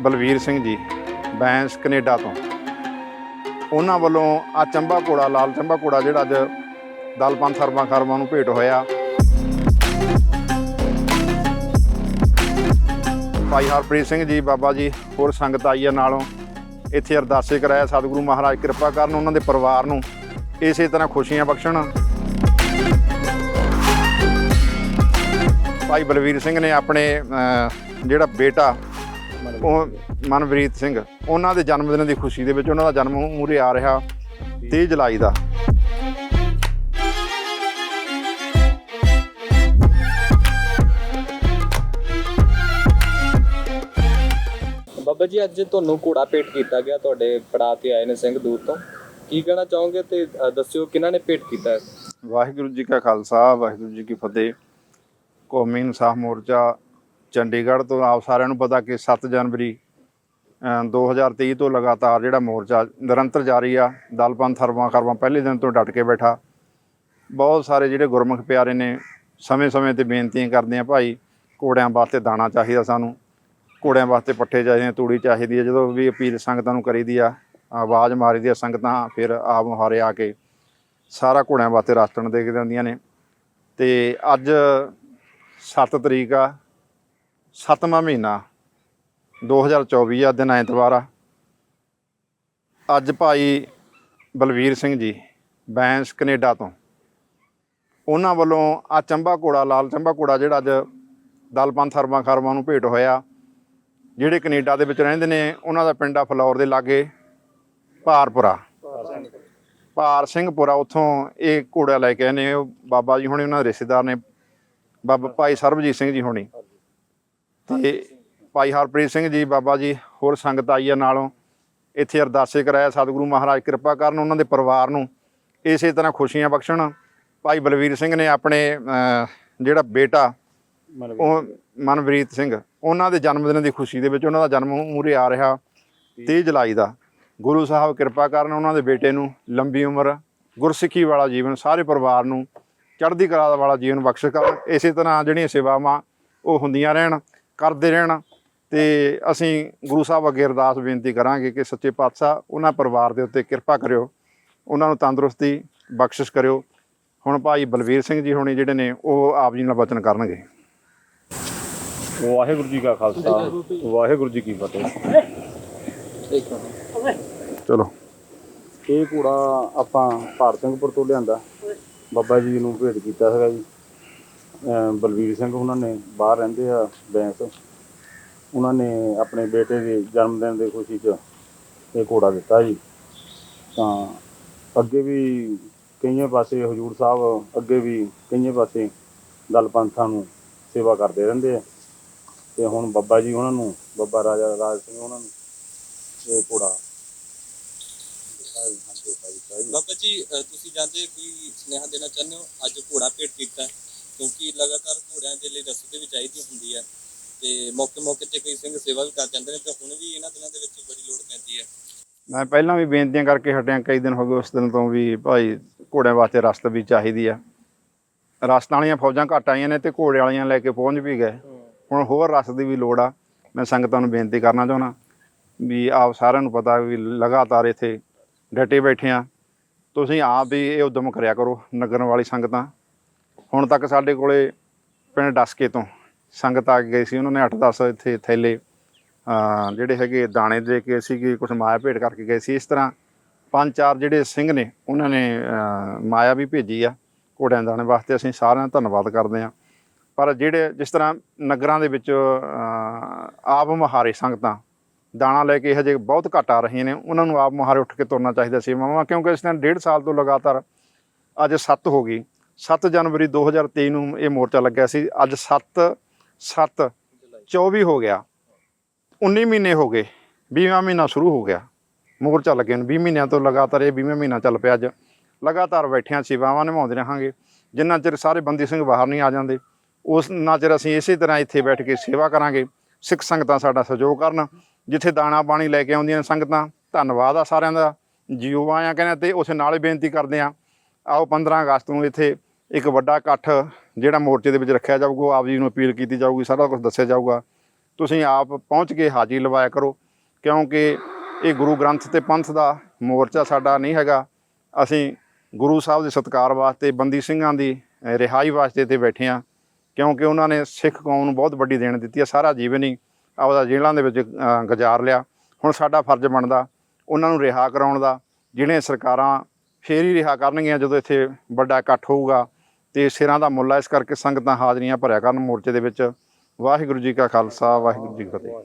Balvir Singh ji, Bains Canada ਤੋਂ। ਉਹਨਾਂ ਵੱਲੋਂ ਆ ਚੰਬਾ ਘੋੜਾ, ਲਾਲ ਚੰਬਾ ਘੋੜਾ ਜਿਹੜਾ ਅੱਜ ਦਲਪੰਥ ਸਰਬਾਂ ਖਰਮਾਂ ਨੂੰ ਭੇਟ ਹੋਇਆ। ਭਾਈ ਹਰਪ੍ਰੀਤ ਸਿੰਘ ਜੀ, ਬਾਬਾ ਜੀ, ਹੋਰ ਸੰਗਤ ਆਈ ਹੈ ਨਾਲੋਂ। ਇੱਥੇ ਅਰਦਾਸੇ ਕਰਾਇਆ ਸਤਿਗੁਰੂ ਮਹਾਰਾਜ, ਕਿਰਪਾ ਕਰਨ ਉਹਨਾਂ ਦੇ ਪਰਿਵਾਰ ਨੂੰ। ਇਸੇ ਤਰ੍ਹਾਂ ਖੁਸ਼ੀਆਂ ਬਖਸ਼ਣ। ਭਾਈ ਬਲਵੀਰ ਸਿੰਘ ਨੇ ਆਪਣੇ ਜਿਹੜਾ ਬੇਟਾ ਉਹ ਮਨਵਰੀਤ ਸਿੰਘ ਉਹਨਾਂ ਦੇ ਜਨਮ ਦਿਨ ਦੀ ਖੁਸ਼ੀ ਦੇ ਵਿੱਚ ਉਹਨਾਂ ਦਾ ਜਨਮ ਮੂਰੇ ਆ ਰਿਹਾ 30 ਜੁਲਾਈ ਦਾ। ਬਾਬਾ ਜੀ ਅੱਜ ਤੁਹਾਨੂੰ ਘੋੜਾ ਭੇਟ ਕੀਤਾ ਗਿਆ ਤੁਹਾਡੇ ਪੜਾਅ ਤੇ ਆਏ ਨੇ ਸਿੰਘ ਦੂਰ ਤੋਂ। ਕੀ ਕਹਿਣਾ ਚਾਹੋਗੇ ਤੇ ਦੱਸਿਓ ਕਿਹਨਾਂ ਨੇ ਭੇਟ ਕੀਤਾ ਹੈ? ਵਾਹਿਗੁਰੂ ਜੀ ਕਾ ਖਾਲਸਾ ਵਾਹਿਗੁਰੂ ਜੀ ਕੀ ਫਤਿਹ। ਕੌਮੀ ਇਨਸਾਫ ਮੋਰਚਾ ਚੰਡੀਗੜ੍ਹ ਤੋਂ ਆਪ ਸਾਰਿਆਂ ਨੂੰ ਪਤਾ ਕਿ 7 ਜਨਵਰੀ ਅ, 2023 ਤੋਂ ਲਗਾਤਾਰ ਜਿਹੜਾ ਮੋਰਚਾ ਨਿਰੰਤਰ ਜਾਰੀ ਆ ਦਲਪੰਥ ਹਰਵਾਂ ਖਰਵਾਂ ਪਹਿਲੇ ਦਿਨ ਤੋਂ ਡਟ ਕੇ ਬੈਠਾ। ਬਹੁਤ ਸਾਰੇ ਜਿਹੜੇ ਗੁਰਮੁਖ ਪਿਆਰੇ ਨੇ ਸਮੇਂ-ਸਮੇਂ ਤੇ ਬੇਨਤੀਆਂ ਕਰਦੇ ਆ ਭਾਈ ਘੋੜਿਆਂ ਵਾਸਤੇ ਦਾਣਾ ਚਾਹੀਦਾ ਸਾਨੂੰ ਘੋੜਿਆਂ ਵਾਸਤੇ ਪੱਠੇ ਚਾਹੀਦੇ ਤੂੜੀ ਚਾਹੀਦੀ ਹੈ ਜਦੋਂ ਵੀ ਅਪੀਲ ਸੰਗਤਾਂ ਨੂੰ ਕਰੀਦੀ ਆ ਆਵਾਜ਼ ਮਾਰੀਦੀ ਆ ਸੰਗਤਾਂ ਫਿਰ ਆਪ ਮੁਹਾਰੇ ਆ ਕੇ ਸਾਰਾ ਘੋੜਿਆਂ ਵਾਸਤੇ ਰਾਸ਼ਨ ਦੇ ਕੇ ਦਿੰਦੀਆਂ ਨੇ। ਤੇ ਅੱਜ 7 ਤਰੀਕ ਆ ਸੱਤਵਾਂ ਮਹੀਨਾ 2024 ਆ, ਦਿਨ ਐਤਵਾਰ ਆ। ਅੱਜ ਭਾਈ ਬਲਵੀਰ ਸਿੰਘ ਜੀ, ਬੈਂਸ ਕੈਨੇਡਾ ਤੋਂ। ਉਹਨਾਂ ਵੱਲੋਂ ਆ ਚੰਬਾ ਘੋੜਾ, ਲਾਲ ਚੰਬਾ ਘੋੜਾ ਜਿਹੜਾ ਅੱਜ ਦਲਪੰਥ ਹਰਬਾਂ ਖਰਬਾਂ ਨੂੰ ਭੇਟ ਹੋਇਆ। ਜਿਹੜੇ ਕੈਨੇਡਾ ਦੇ ਵਿੱਚ ਰਹਿੰਦੇ ਨੇ, ਉਹਨਾਂ ਦਾ ਪਿੰਡ ਆ ਫਲੌਰ ਦੇ ਲਾਗੇ, ਭਾਰਪੁਰਾ। ਭਾਰ ਸਿੰਘਪੁਰਾ, ਉੱਥੋਂ ਇਹ ਘੋੜਾ ਲੈ ਕੇ ਆਏ ਨੇ। ਉਹ ਬਾਬਾ ਜੀ ਹੁਣੇ ਉਹਨਾਂ ਦੇ ਰਿਸ਼ਤੇਦਾਰ ਨੇ। ਬਾਬਾ ਭਾਈ ਸਰਬਜੀਤ ਸਿੰਘ ਜੀ ਹੁਣੀ। ਤੇ ਭਾਈ ਹਰਪ੍ਰੀਤ ਸਿੰਘ ਜੀ ਬਾਬਾ ਜੀ ਹੋਰ ਸੰਗਤ ਆਈ ਹੈ ਨਾਲੋਂ। ਇੱਥੇ ਅਰਦਾਸੇ ਕਰਾਇਆ ਸਤਿਗੁਰੂ ਮਹਾਰਾਜ ਕਿਰਪਾ ਕਰਨ ਉਹਨਾਂ ਦੇ ਪਰਿਵਾਰ ਨੂੰ। ਇਸੇ ਤਰ੍ਹਾਂ ਖੁਸ਼ੀਆਂ ਬਖਸ਼ਣ। ਭਾਈ ਬਲਵੀਰ ਸਿੰਘ ਨੇ ਆਪਣੇ ਜਿਹੜਾ ਬੇਟਾ ਉਹ ਮਨਵਰੀਤ ਸਿੰਘ ਉਹਨਾਂ ਦੇ ਜਨਮ ਦਿਨ ਦੀ ਖੁਸ਼ੀ ਦੇ ਵਿੱਚ ਉਹਨਾਂ ਦਾ ਜਨਮ ਮੂਰੇ ਆ ਰਿਹਾ 30 ਜੁਲਾਈ ਦਾ। ਗੁਰੂ ਸਾਹਿਬ ਕਿਰਪਾ ਕਰਨ ਉਹਨਾਂ ਦੇ ਬੇਟੇ ਨੂੰ ਲੰਬੀ ਉਮਰ ਗੁਰਸਿੱਖੀ ਵਾਲਾ ਜੀਵਨ ਸਾਰੇ ਪਰਿਵਾਰ ਨੂੰ ਚੜ੍ਹਦੀ ਕਲਾ ਵਾਲਾ ਜੀਵਨ ਬਖਸ਼ ਕਰਨ। ਇਸੇ ਤਰ੍ਹਾਂ ਜਿਹੜੀਆਂ ਸੇਵਾਵਾਂ ਉਹ ਹੁੰਦੀਆਂ ਰਹਿਣ। ਕਰਦੇ ਰਹਿਣ ਤੇ ਅਸੀਂ ਗੁਰੂ ਸਾਹਿਬ ਅੱਗੇ ਅਰਦਾਸ ਬੇਨਤੀ ਕਰਾਂਗੇ ਕਿ ਸੱਚੇ ਪਾਤਸ਼ਾਹ ਉਹਨਾਂ ਪਰਿਵਾਰ ਦੇ ਉੱਤੇ ਕਿਰਪਾ ਕਰਿਓ ਉਹਨਾਂ ਨੂੰ ਤੰਦਰੁਸਤੀ ਬਖਸ਼ਿਸ਼ ਕਰਿਓ। ਹੁਣ ਭਾਈ ਬਲਵੀਰ ਸਿੰਘ ਜੀ ਹੋਣੀ ਜਿਹੜੇ ਨੇ ਉਹ ਆਪ ਜੀ ਨਾਲ ਵਚਨ ਕਰਨਗੇ। ਵਾਹਿਗੁਰੂ ਜੀ ਕਾ ਖਾਲਸਾ ਵਾਹਿਗੁਰੂ ਜੀ ਕੀ ਫਤਿਹ। ਚਲੋ। ਇਹ ਘੋੜਾ ਆਪਾਂ ਭਾਰਤ ਸਿੰਘਪੁਰ ਤੋਂ ਲਿਆਂਦਾ। ਬਾਬਾ ਜੀ ਨੂੰ ਭੇਟ ਕੀਤਾ ਹੈਗਾ ਜੀ। ਬਲਵੀਰ ਸਿੰਘ ਉਹਨਾਂ ਨੇ ਬਾਹਰ ਰਹਿੰਦੇ ਆ ਬੈਂਸ ਉਹਨਾਂ ਨੇ ਆਪਣੇ ਬੇਟੇ ਦੇ ਜਨਮ ਦਿਨ ਦੀ ਖੁਸ਼ੀ 'ਚ ਇਹ ਘੋੜਾ ਦਿੱਤਾ ਜੀ। ਤਾਂ ਅੱਗੇ ਵੀ ਕਈਆਂ ਪਾਸੇ ਹਜੂਰ ਸਾਹਿਬ ਅੱਗੇ ਵੀ ਕਈਆਂ ਪਾਸੇ ਦਲ ਪੰਥਾਂ ਨੂੰ ਸੇਵਾ ਕਰਦੇ ਰਹਿੰਦੇ ਆ। ਤੇ ਹੁਣ ਬੱਬਾ ਜੀ ਉਹਨਾਂ ਨੂੰ ਬੱਬਾ ਰਾਜਾ ਰਾਜ ਸਿੰਘ ਉਹਨਾਂ ਨੂੰ ਇਹ ਘੋੜਾ ਜੀ, ਬਾਬਾ ਜੀ ਤੁਸੀਂ ਜਾਂਦੇ ਕੋਈ ਸੁਨੇਹਾ ਦੇਣਾ ਚਾਹੁੰਦੇ ਹੋ? ਅੱਜ ਘੋੜਾ ਭੇਟ ਕੀਤਾ। ਕਿਉਂਕਿ ਲਗਾਤਾਰ ਘੋੜਿਆਂ ਦੇ ਲਈ ਰਸਤੇ ਵੀ ਚਾਹੀਦੀ ਹੁੰਦੀ ਹੈ ਤੇ ਮੌਕੇ ਮੌਕੇ ਤੇ ਕਈ ਸਿੰਘ ਸੇਵਾ ਵੀ ਕਰ ਜਾਂਦੇ ਨੇ ਤੇ ਹੁਣ ਵੀ ਇਹਨਾਂ ਦਿਨਾਂ ਦੇ ਵਿੱਚ ਬੜੀ ਲੋੜ ਪੈਂਦੀ ਹੈ ਮੈਂ ਪਹਿਲਾਂ ਵੀ ਬੇਨਤੀਆਂ ਕਰਕੇ ਹਟਿਆ ਕਈ ਦਿਨ ਹੋ ਗਏ ਉਸ ਦਿਨ ਤੋਂ ਵੀ ਭਾਈ ਘੋੜਿਆਂ ਵਾਸਤੇ ਰਸਤ ਵੀ ਚਾਹੀਦੀ ਆ। ਰਸਤਾਂ ਵਾਲੀਆਂ ਫੌਜਾਂ ਘੱਟ ਆਈਆਂ ਨੇ ਤੇ ਘੋੜੇ ਵਾਲੀਆਂ ਲੈ ਕੇ ਪਹੁੰਚ ਵੀ ਗਏ। ਹੁਣ ਹੋਰ ਰਸਤ ਦੀ ਵੀ ਲੋੜ ਆ। ਮੈਂ ਸੰਗਤਾਂ ਨੂੰ ਬੇਨਤੀ ਕਰਨਾ ਚਾਹੁੰਦਾ ਵੀ ਆਪ ਸਾਰਿਆਂ ਨੂੰ ਪਤਾ ਵੀ ਲਗਾਤਾਰ ਇੱਥੇ ਡਟੇ ਬੈਠੇ ਆ। ਤੁਸੀਂ ਆਪ ਵੀ ਇਹ ਉਦਮ ਕਰਿਆ ਕਰੋ ਨਗਰ ਵਾਲੀ ਸੰਗਤਾਂ। ਹੁਣ ਤੱਕ ਸਾਡੇ ਕੋਲੇ ਪਿੰਡ ਡਸਕੇ ਤੋਂ ਸੰਗਤ ਆ ਕੇ ਗਈ ਸੀ। ਉਹਨਾਂ ਨੇ 8-10 ਇੱਥੇ ਥੈਲੇ ਜਿਹੜੇ ਹੈਗੇ ਦਾਣੇ ਦੇ ਕੇ ਸੀਗੇ ਕਿ ਕੁਝ ਮਾਇਆ ਭੇਟ ਕਰਕੇ ਗਏ ਸੀ। ਇਸ ਤਰ੍ਹਾਂ ਪੰਜ ਚਾਰ ਜਿਹੜੇ ਸਿੰਘ ਨੇ, ਉਹਨਾਂ ਨੇ ਮਾਇਆ ਵੀ ਭੇਜੀ ਆ ਘੋੜਿਆਂ ਦਾਣੇ ਵਾਸਤੇ। ਅਸੀਂ ਸਾਰਿਆਂ ਦਾ ਧੰਨਵਾਦ ਕਰਦੇ ਆ ਪਰ ਜਿਹੜੇ ਜਿਸ ਤਰ੍ਹਾਂ ਨਗਰਾਂ ਦੇ ਵਿੱਚ ਆਪ ਮਹਾਰੇ ਸੰਗਤਾਂ ਦਾਣਾ ਲੈ ਕੇ ਹਜੇ ਬਹੁਤ ਘੱਟ ਆ ਰਹੀਆਂ ਨੇ, ਉਹਨਾਂ ਨੂੰ ਆਪ ਮਹਾਰੇ ਉੱਠ ਕੇ ਤੁਰਨਾ ਚਾਹੀਦਾ ਸੀ। ਮਾਮਾ ਕਿਉਂਕਿ ਇਸ ਤਰ੍ਹਾਂ ਡੇਢ ਸਾਲ ਤੋਂ ਲਗਾਤਾਰ ਅੱਜ 7 ਹੋ ਗਈ। 7 ਜਨਵਰੀ 2023 ਨੂੰ ਇਹ ਮੋਰਚਾ ਲੱਗਿਆ ਸੀ। ਅੱਜ 7 7 24 ਹੋ ਗਿਆ। 19 ਮਹੀਨੇ ਹੋ ਗਏ। 20ਵਾਂ ਮਹੀਨਾ ਸ਼ੁਰੂ ਹੋ ਗਿਆ। ਮੋਰਚਾ ਲੱਗੇ ਨੂੰ। 20 ਮਹੀਨਿਆਂ ਤੋਂ ਲਗਾਤਾਰ ਇਹ 20ਵਾਂ ਮਹੀਨਾ ਚੱਲ ਪਿਆ ਅੱਜ। ਲਗਾਤਾਰ ਬੈਠਿਆਂ ਸੇਵਾਵਾਂ ਨਿਭਾਉਂਦੇ ਰਹਾਂਗੇ। ਜਿੰਨਾ ਚਿਰ ਸਾਰੇ ਬੰਦੀ ਸਿੰਘ ਬਾਹਰ ਨਹੀਂ ਆ ਜਾਂਦੇ ਉਸ ਨਾ ਚਿਰ ਅਸੀਂ ਇਸੇ ਤਰ੍ਹਾਂ ਇੱਥੇ ਬੈਠ ਕੇ ਸੇਵਾ ਕਰਾਂਗੇ। ਸਿੱਖ ਸੰਗਤਾਂ ਸਾਡਾ ਸਹਿਯੋਗ ਕਰਨ। ਜਿੱਥੇ ਦਾਣਾ ਪਾਣੀ ਲੈ ਕੇ ਆਉਂਦੀਆਂ ਨੇ ਸੰਗਤਾਂ, ਧੰਨਵਾਦ ਆ ਸਾਰਿਆਂ ਦਾ। ਜੀਓ ਆਇਆਂ ਕਹਿੰਦੇ ਤੇ ਉਸੇ ਨਾਲ ਹੀ ਬੇਨਤੀ ਕਰਦੇ ਆ। ਆਓ 15 ਅਗਸਤ ਨੂੰ ਇੱਥੇ ਇੱਕ ਵੱਡਾ ਇਕੱਠ ਜਿਹੜਾ ਮੋਰਚੇ ਦੇ ਵਿੱਚ ਰੱਖਿਆ ਜਾਊਗਾ ਆਪ ਜੀ ਨੂੰ ਅਪੀਲ ਕੀਤੀ ਜਾਊਗੀ, ਸਾਰਾ ਕੁਝ ਦੱਸਿਆ ਜਾਊਗਾ। ਤੁਸੀਂ ਆਪ ਪਹੁੰਚ ਕੇ ਹਾਜ਼ਰੀ ਲਵਾਇਆ ਕਰੋ, ਕਿਉਂਕਿ ਇਹ ਗੁਰੂ ਗ੍ਰੰਥ ਤੇ ਪੰਥ ਦਾ ਮੋਰਚਾ ਸਾਡਾ ਨਹੀਂ ਹੈਗਾ। ਅਸੀਂ ਗੁਰੂ ਸਾਹਿਬ ਦੇ ਸਤਿਕਾਰ ਵਾਸਤੇ, ਬੰਦੀ ਸਿੰਘਾਂ ਦੀ ਰਿਹਾਈ ਵਾਸਤੇ ਤੇ ਬੈਠੇ ਆ ਕਿਉਂਕਿ ਉਹਨਾਂ ਨੇ ਸਿੱਖ ਕੌਮ ਨੂੰ ਬਹੁਤ ਵੱਡੀ ਦੇਣ ਦਿੱਤੀ ਹੈ। ਸਾਰਾ ਜੀਵਨ ਹੀ ਆਪਦਾ ਜੇਲ੍ਹਾਂ ਦੇ ਵਿੱਚ ਗੁਜ਼ਾਰ ਲਿਆ। ਹੁਣ ਸਾਡਾ ਫਰਜ਼ ਬਣਦਾ ਉਹਨਾਂ ਨੂੰ ਰਿਹਾ ਕਰਾਉਣ ਦਾ ਜਿਹੜੇ ਸਰਕਾਰਾਂ ਫੇਰ ਹੀ ਰਿਹਾ ਕਰਨਗੀਆਂ ਜਦੋਂ ਇੱਥੇ ਵੱਡਾ ਇਕੱਠ ਹੋਊਗਾ। ਤੇ ਸਿਰਾਂ ਦਾ ਮੁੱਲ ਹੈ ਇਸ ਕਰਕੇ ਸੰਗਤਾਂ ਹਾਜ਼ਰੀਆਂ ਭਰਿਆ ਕਰਨ ਮੋਰਚੇ ਦੇ ਵਿੱਚ। ਵਾਹਿਗੁਰੂ ਜੀ ਕਾ ਖਾਲਸਾ, ਵਾਹਿਗੁਰੂ ਜੀ ਕੀ ਫਤਿਹ।